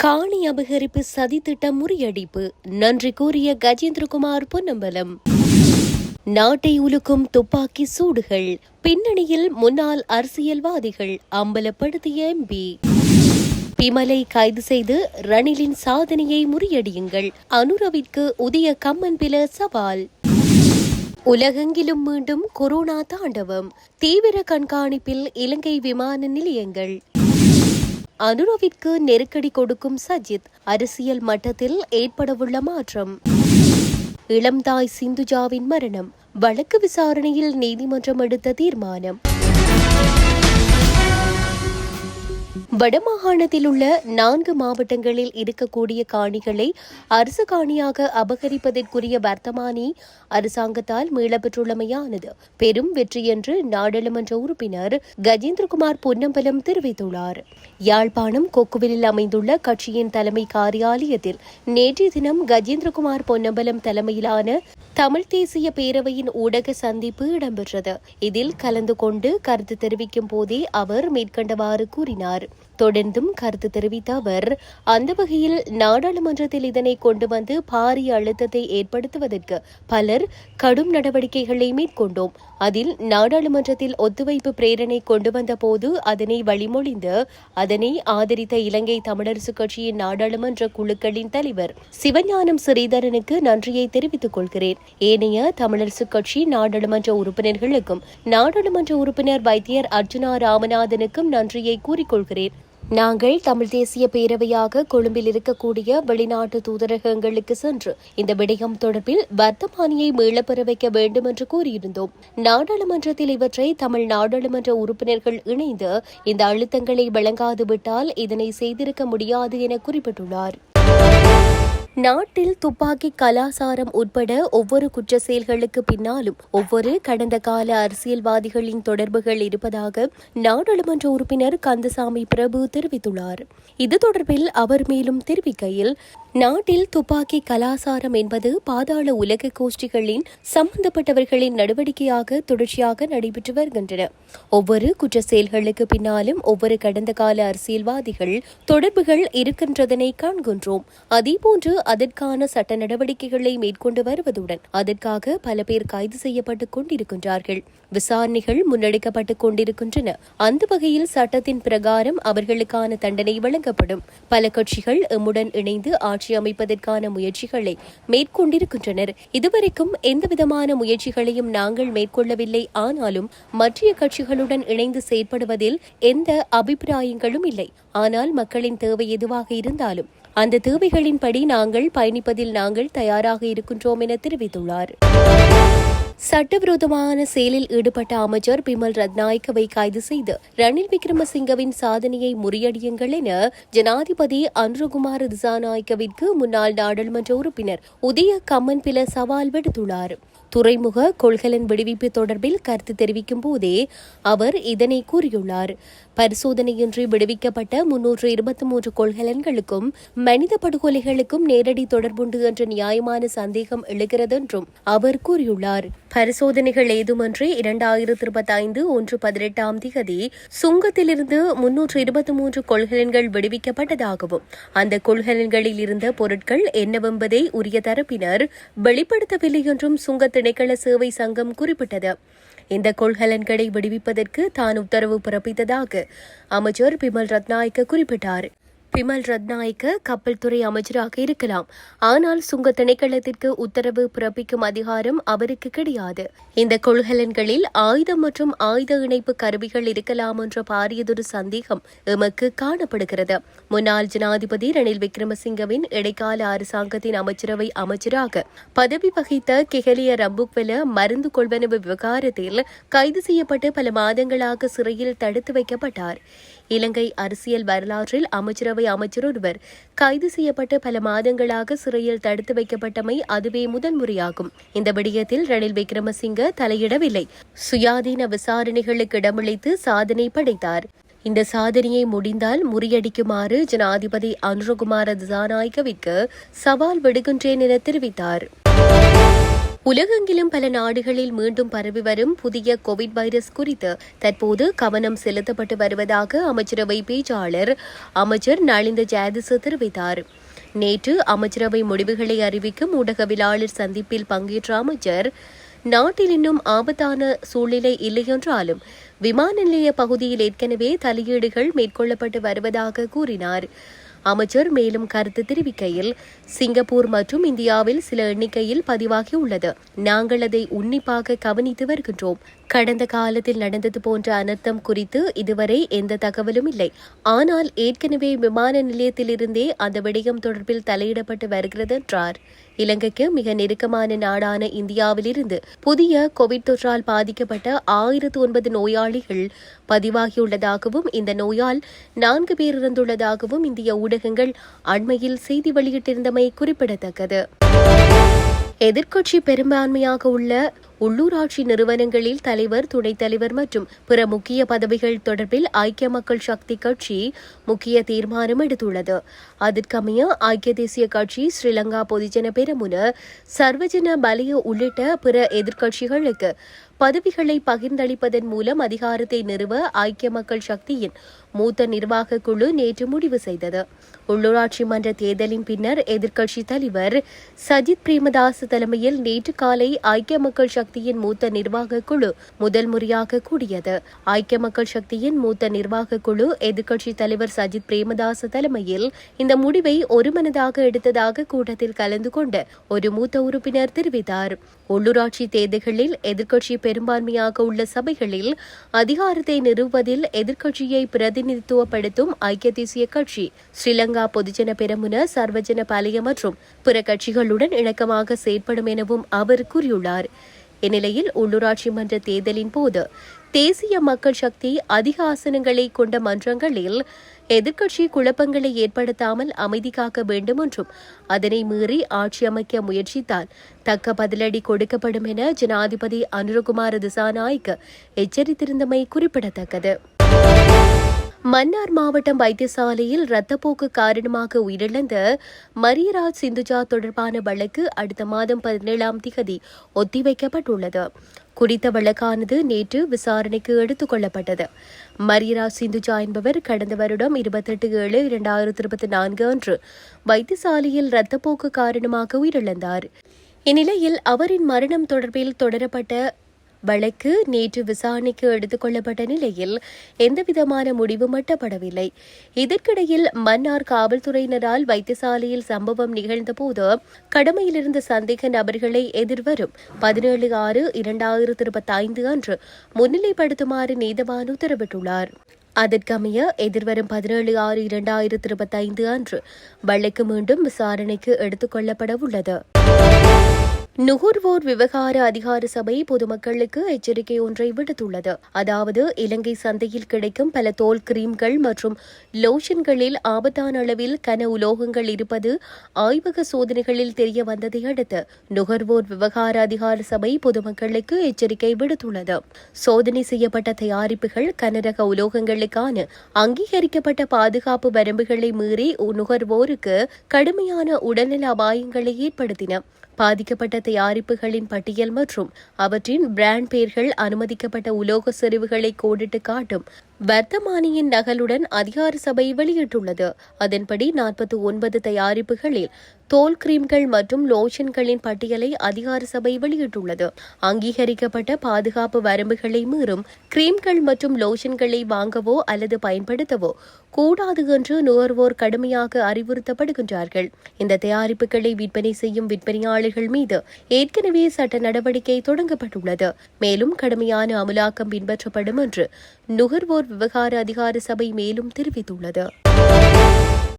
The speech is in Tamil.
காணி அபகரிப்பு சதித்திட்டம் முறியடிப்பு. நன்றி கூறிய கஜேந்திரகுமார் பொன்னம்பலம். நாட்டை உலுக்கும் துப்பாக்கி சூடுகள். பின்னணியில் முன்னாள் அரசியல்வாதிகள் அம்பலப்படுத்திய எம்பி. பிமலை கைது செய்து ரணிலின் சாதனையை முறியடியுங்கள். அனுரவிற்கு உதய கம்மன்பில சவால். உலகெங்கிலும் மீண்டும் கொரோனா தாண்டவம். தீவிர கண்காணிப்பில் இலங்கை விமான நிலையங்கள். அனுரவிற்கு நெருக்கடி கொடுக்கும் சஜித் அரசியல் மட்டத்தில் ஏற்படவுள்ள மாற்றம். இளம்தாய் சிந்துஜாவின் மரணம் வழக்கு விசாரணையில் நீதிமன்றம் எடுத்த தீர்மானம். வடமாகாணத்தில் உள்ள நான்கு மாவட்டங்களில் இருக்கக்கூடிய காணிகளை அரசு காணியாக அபகரிப்பதற்குரிய வர்த்தமானி அரசாங்கத்தால் மீளப்பெற்றுள்ளமையானது. பெரும் வெற்றி என்று நாடாளுமன்ற உறுப்பினர் கஜேந்திரகுமார் பொன்னம்பலம் தெரிவித்துள்ளார். யாழ்ப்பாணம் கொக்குவிலில் அமைந்துள்ள கட்சியின் தலைமை காரியாலயத்தில் நேற்றைய தினம் கஜேந்திரகுமார் பொன்னம்பலம் தலைமையிலான தமிழ் தேசிய பேரவையின் ஊடக சந்திப்பு இடம்பெற்றது. இதில் கலந்து கொண்டு கருத்து தெரிவிக்கும் போதே அவர் மேற்கண்டவாறு கூறினார். தொடர்ந்தும் கருத்து தெரிவித்த அவர் அந்த வகையில் நாடாளுமன்றத்தில் இதனை கொண்டு வந்து பாரிய அழுத்தத்தை ஏற்படுத்துவதற்கு பலர் கடும் நடவடிக்கைகளை மேற்கொண்டோம். அதில் நாடாளுமன்றத்தில் ஒத்துவைப்பு பிரேரணை கொண்டு வந்த போது அதனை வழிமொழிந்து அதனை ஆதரித்த இலங்கை தமிழரசுக் கட்சியின் நாடாளுமன்ற குழுக்களின் தலைவர் சிவஞானம் ஸ்ரீதரனுக்கு நன்றியை தெரிவித்துக் கொள்கிறேன். ஏனைய தமிழரசுக் கட்சி நாடாளுமன்ற உறுப்பினர்களுக்கும் நாடாளுமன்ற உறுப்பினர் வைத்தியர் அர்ஜுனா ராமநாதனுக்கும் நன்றியை கூறிக்கொள்கிறேன் நாங்கள் தமிழ் தேசிய பேரவையாக கொழும்பில் இருக்கக்கூடிய வெளிநாட்டு தூதரகங்களுக்கு சென்று இந்த விடயம் தொடர்பில் வர்த்தமானியை மீளப்பெற வைக்க வேண்டும் என்று கூறியிருந்தோம். நாடாளுமன்றத்தில் இவற்றை தமிழ் நாடாளுமன்ற உறுப்பினர்கள் இணைந்து இந்த அழுத்தங்களை வழங்காது விட்டால் இதனை செய்திருக்க முடியாது என குறிப்பிட்டுள்ளார். நாட்டில் துப்பாக்கி கலாசாரம் உட்பட ஒவ்வொரு குற்ற செயல்களுக்கு பின்னாலும் ஒவ்வொரு கடந்த கால அரசியல்வாதிகளின் தொடர்புகள் இருப்பதாக நாடாளுமன்ற உறுப்பினர் கந்தசாமி பிரபு தெரிவித்துள்ளார். இது தொடர்பில் அவர் மேலும் தெரிவிக்கையில் நாட்டில் துப்பாக்கி கலாசாரம் என்பது பாதாள உலக கோஷ்டிகளின் சம்பந்தப்பட்டவர்களின் நடவடிக்கையாக தொடர்ச்சியாக நடைபெற்று வருகின்றன. ஒவ்வொரு குற்ற செயல்களுக்கு பின்னாலும் ஒவ்வொரு கடந்த கால அரசியல்வாதிகள் தொடர்புகள் இருக்கின்றதனை காண்கின்றோம். அதேபோன்று அதற்கான சட்ட நடவடிக்கைகளை மேற்கொண்டு வருவதுடன் அதற்காக பல பேர் கைது செய்யப்பட்டுக் கொண்டிருக்கின்றார்கள். விசாரணைகள் முன்னெடுக்கப்பட்டுக் கொண்டிருக்கின்றன. அந்த வகையில் சட்டத்தின் பிரகாரம் அவர்களுக்கான தண்டனை வழங்கப்படும். பல கட்சிகள் எம்முடன் இணைந்து ஆட்சி அமைப்பதற்கான முயற்சிகளை மேற்கொண்டிருக்கின்றனர். இதுவரைக்கும் எந்தவிதமான முயற்சிகளையும் நாங்கள் மேற்கொள்ளவில்லை. ஆனாலும் மற்ற கட்சிகளுடன் இணைந்து செயற்படுவதில் எந்த அபிப்பிராயங்களும் இல்லை. ஆனால் மக்களின் தேவை எதுவாக இருந்தாலும் அந்த தேவைகளின்படி நாங்கள் பயணிப்பதில் நாங்கள் தயாராக இருக்கின்றோம் என தெரிவித்துள்ளார். சட்டவிரோதமான செயலில் ஈடுபட்ட அமைச்சர் பிமல் ரத்நாயக்கவை கைது செய்து ரணில் விக்ரமசிங்கவின் சாதனையை முறியடியுங்கள் என ஜனாதிபதி அன்ருகுமார் திசாநாயக்கவிற்கு முன்னாள் நாடாளுமன்ற உறுப்பினர் உதய கம்மன் பில சவால் விடுத்துள்ளார். துறைமுக கொள்கலன் விடுவிப்பு தொடர்பில் கருத்து தெரிவிக்கும் போதே அவர் இதனை கூறியுள்ளார். பரிசோதனையின்றி விடுவிக்கப்பட்ட முன்னூற்று இருபத்தி மூன்று கொள்கலன்களுக்கும் மனித படுகொலைகளுக்கும் நேரடி தொடர்புண்டு என்ற நியாயமான சந்தேகம் எழுகிறது என்றும் அவர் கூறியுள்ளார். பரிசோதனைகள் ஏதுமன்றி இரண்டாயிரத்தி இருபத்தி ஐந்து ஒன்று பதினெட்டாம் தேதி சுங்கத்திலிருந்து முன்னூற்று இருபத்தி மூன்று கொள்கலன்கள் விடுவிக்கப்பட்டதாகவும் அந்த கொள்கலன்களில் இருந்த பொருட்கள் என்னவென்பதை உரிய தரப்பினர் வெளிப்படுத்தவில்லை என்றும் சுங்க திணைக்கள சேவை சங்கம் குறிப்பிட்டது. இந்த கொள்கலன்களை விடுவிப்பதற்கு தான் உத்தரவு பிறப்பித்ததாக அமைச்சர் பிமல் ரத்நாயக்க குறிப்பிட்டார். பிமல் ரத்நாயக்க கப்பல் துறை அமைச்சராக இருக்கலாம். ஆனால் சுங்க திணைக்களத்திற்கு உத்தரவு பிறப்பிக்கும் அதிகாரம் அவருக்கு கிடையாது. இந்த கொள்கலன்களில் ஆயுதம் மற்றும் ஆயுத இணைப்பு கருவிகள் இருக்கலாம் என்ற பாரியதொரு சந்தேகம் எமக்கு காணப்படுகிறது. முன்னாள் ஜனாதிபதி ரணில் விக்ரமசிங்கவின் இடைக்கால அரசாங்கத்தின் அமைச்சரவை அமைச்சராக பதவி வகித்த கெஹலிய ரம்புக்வெல மருந்து கொள்வனவு விவகாரத்தில் கைது செய்யப்பட்டு பல மாதங்களாக சிறையில் தடுத்து வைக்கப்பட்டார். இலங்கை அரசியல் வரலாற்றில் அமைச்சரவை அமைச்சர் ஒருவர் கைது செய்யப்பட்டு பல மாதங்களாக சிறையில் தடுத்து வைக்கப்பட்டமை அதுவே முதன்முறையாகும். இந்த விடயத்தில் ரணில் விக்ரமசிங்க தலையிடவில்லை. சுயாதீன விசாரணைகளுக்கு இடமளித்து சாதனை படைத்தார். இந்த சாதனையை முடிந்தால் முறியடிக்குமாறு ஜனாதிபதி அனுரகுமார திசாநாயக்கவிற்கு சவால் விடுகின்றேன் என தெரிவித்தார். உலகெங்கிலும் பல நாடுகளில் மீண்டும் பரவி வரும் புதிய கோவிட் வைரஸ் குறித்து தற்போது கவனம் செலுத்தப்பட்டு வருவதாக அமைச்சரவை பேச்சாளர் அமைச்சர் நளிந்த ஜெயதிச தெரிவித்தார். நேற்று அமைச்சரவை முடிவுகளை அறிவிக்கும் ஊடகவியலாளர் சந்திப்பில் பங்கேற்ற அமைச்சர் நாட்டில் இன்னும் ஆபத்தான சூழ்நிலை இல்லையென்றாலும் விமான நிலைய பகுதியில் ஏற்கனவே தலையீடுகள் மேற்கொள்ளப்பட்டு வருவதாக கூறினார். அமைச்சர் மேலும் கருத்து தெரிவிக்கையில் சிங்கப்பூர் மற்றும் இந்தியாவில் சில எண்ணிக்கையில் பதிவாகியுள்ளது. நாங்கள் அதை உன்னிப்பாக கவனித்து வருகின்றோம். கடந்த காலத்தில் நடந்தது போன்ற அனர்த்தம் குறித்து இதுவரை எந்த தகவலும் இல்லை. ஆனால் ஏற்கனவே விமான நிலையத்திலிருந்தே அந்த விடயம் தொடர்பில் தலையிடப்பட்டு வருகிறது என்றார். இலங்கைக்கு மிக நெருக்கமான நாடான இந்தியாவிலிருந்து புதிய கோவிட் தொற்றால் பாதிக்கப்பட்ட ஆயிரத்து ஒன்பது நோயாளிகள் பதிவாகியுள்ளதாகவும் இந்த நோயால் நான்கு பேர் இறந்துள்ளதாகவும் இந்திய ஊடகங்கள் அண்மையில் செய்தி வெளியிட்டிருந்தமை குறிப்பிடத்தக்கது. எதிர்க்கட்சி பெரும்பான்மையாக உள்ள உள்ளூராட்சி நிறுவனங்களில் தலைவர் துணைத் தலைவர் மற்றும் பிற முக்கிய பதவிகள் தொடர்பில் ஐக்கிய மக்கள் சக்தி கட்சி முக்கிய தீர்மானம் எடுத்துள்ளது. அதற்கமைய ஐக்கிய தேசிய கட்சி ஸ்ரீலங்கா பொதுஜன பெரமுன சர்வஜன பலிய உள்ளிட்ட பிற எதிர்க்கட்சிகளுக்கு பதவிகளை பகிர்ந்தளிப்பதன் மூலம் அதிகாரத்தை நிறுவ ஐக்கிய மக்கள் சக்தியின் மூத்த நிர்வாக குழு நேற்று முடிவு செய்தது. உள்ளூராட்சி மன்ற தேர்தலின் பின்னர் எதிர்க்கட்சி தலைவர் சஜித் பிரேமதாஸ் தலைமையில் நேற்று காலை ஐக்கிய மக்கள் சக்தியின் மூத்த நிர்வாக குழு முதல் முறையாக கூடியது. ஐக்கிய மக்கள் சக்தியின் மூத்த நிர்வாக குழு எதிர்க்கட்சி தலைவர் சஜித் பிரேமதாஸ் தலைமையில் இந்த முடிவை ஒருமனதாக எடுத்ததாக கூட்டத்தில் கலந்து கொண்ட ஒரு மூத்த உறுப்பினர் தெரிவித்தார். உள்ளூராட்சி தேர்தல்களில் எதிர்க்கட்சி பெரும்பான்மையாக உள்ள சபைகளில் அதிகாரத்தை நிறுவுவதில் எதிர்க்கட்சியை பிரதிநிதித்துவப்படுத்தும் ஐக்கிய தேசிய கட்சி ஸ்ரீலங்கா பொதுஜன பெரமுன சர்வஜன பாலய மற்றும் பிற கட்சிகளுடன் இணக்கமாக செயற்படும் எனவும் அவர் கூறியுள்ளார். இந்நிலையில் உள்ளூராட்சி மன்ற தேர்தலின் போது தேசிய மக்கள் சக்தி அதிக ஆசனங்களை கொண்ட மன்றங்களில் எதிர்க்கட்சி குழப்பங்களை ஏற்படுத்தாமல் அமைதி காக்க வேண்டும் என்றும் அதனை மீறி ஆட்சி அமைக்க முயற்சித்தால் தக்க பதிலடி கொடுக்கப்படும் என ஜனாதிபதி அனுரகுமார திசாநாயக் எச்சரித்திருந்தமை குறிப்பிடத்தக்கது. மன்னார் மாவட்டம் வைத்தியசாலையில் ரத்தப்போக்கு காரணமாக உயிரிழந்த மரியராஜ் சிந்துஜா தொடர்பான வழக்கு அடுத்த மாதம் பதினேழாம் திகதி ஒத்திவைக்கப்பட்டுள்ளது. குறித்த வழக்கானது நேற்று விசாரணைக்கு எடுத்துக் கொள்ளப்பட்டது மரியரா சிந்துஜா என்பவர் கடந்த வருடம் இருபத்தெட்டு ஏழு இரண்டாயிரத்தி இருபத்தி நான்கு அன்று வைத்தியசாலையில் ரத்தப்போக்கு காரணமாக உயிரிழந்தார். இந்நிலையில் அவரின் மரணம் தொடர்பில் தொடரப்பட்ட வழக்கு நேற்று விசாரணைக்கு எடுத்துக் கொள்ளப்பட்ட நிலையில் எந்தவிதமான முடிவு மட்டப்படவில்லை. இதற்கிடையில் மன்னார் காவல்துறையினரால் வைத்தியசாலையில் சம்பவம் நிகழ்ந்தபோது கடமையிலிருந்த சந்தேக நபர்களை எதிர்வரும் பதினேழு ஆறு இரண்டாயிரத்தி இருபத்தி ஐந்து அன்று முன்னிலைப்படுத்துமாறு நீதவான் உத்தரவிட்டுள்ளார். அதற்கமைய எதிர்வரும் பதினேழு ஆறு இரண்டாயிரத்தி இருபத்தி ஐந்து அன்று வழக்கு மீண்டும் விசாரணைக்கு எடுத்துக் கொள்ளப்பட உள்ளது. நுகர்வோர் விவகார அதிகார சபை பொதுமக்களுக்கு எச்சரிக்கை ஒன்றை விடுத்துள்ளது. அதாவது இலங்கை சந்தையில் கிடைக்கும் பல தோல் கிரீம்கள் மற்றும் லோஷன்களில் ஆபத்தான அளவில் கன உலோகங்கள் இருப்பது ஆய்வக சோதனைகளில் தெரிய வந்ததை அடுத்து நுகர்வோர் விவகார அதிகார சபை பொதுமக்களுக்கு எச்சரிக்கை விடுத்துள்ளது. சோதனை செய்யப்பட்ட தயாரிப்புகள் கனரக உலோகங்களுக்கான அங்கீகரிக்கப்பட்ட பாதுகாப்பு வரம்புகளை மீறி நுகர்வோருக்கு கடுமையான உடல்நல அபாயங்களை ஏற்படுத்தின. பாதிக்கப்பட்ட தயாரிப்புகளின் பட்டியல் மற்றும் அவற்றின் பிராண்ட் பெயர்கள் அனுமதிக்கப்பட்ட உலோக செறிவுகளை கோடிட்டு காட்டும் வர்த்தமானியின் நகலுடன் அதிகார சபை வெளியிட்டுள்ளது. அதன்படி நாற்பத்தி ஒன்பது தயாரிப்புகளில் தோல் கிரீம்கள் மற்றும் லோஷன்களின் பட்டியலை அதிகார சபை வெளியிட்டுள்ளது. அங்கீகரிக்கப்பட்ட பாதுகாப்பு வரம்புகளை மீறும் கிரீம்கள் மற்றும் லோஷன்களை வாங்கவோ அல்லது பயன்படுத்தவோ கூடாது என்று நுகர்வோர் கடுமையாக அறிவுறுத்தப்படுகின்றார்கள். இந்த தயாரிப்புகளை விற்பனை செய்யும் விற்பனையாளர்கள் மீது ஏற்கனவே சட்ட நடவடிக்கை தொடங்கப்பட்டுள்ளது. மேலும் கடுமையான அமலாக்கம் பின்பற்றப்படும் என்று நுகர்வோர் விவகார அதிகார சபை மேலும் தெரிவித்துள்ளது.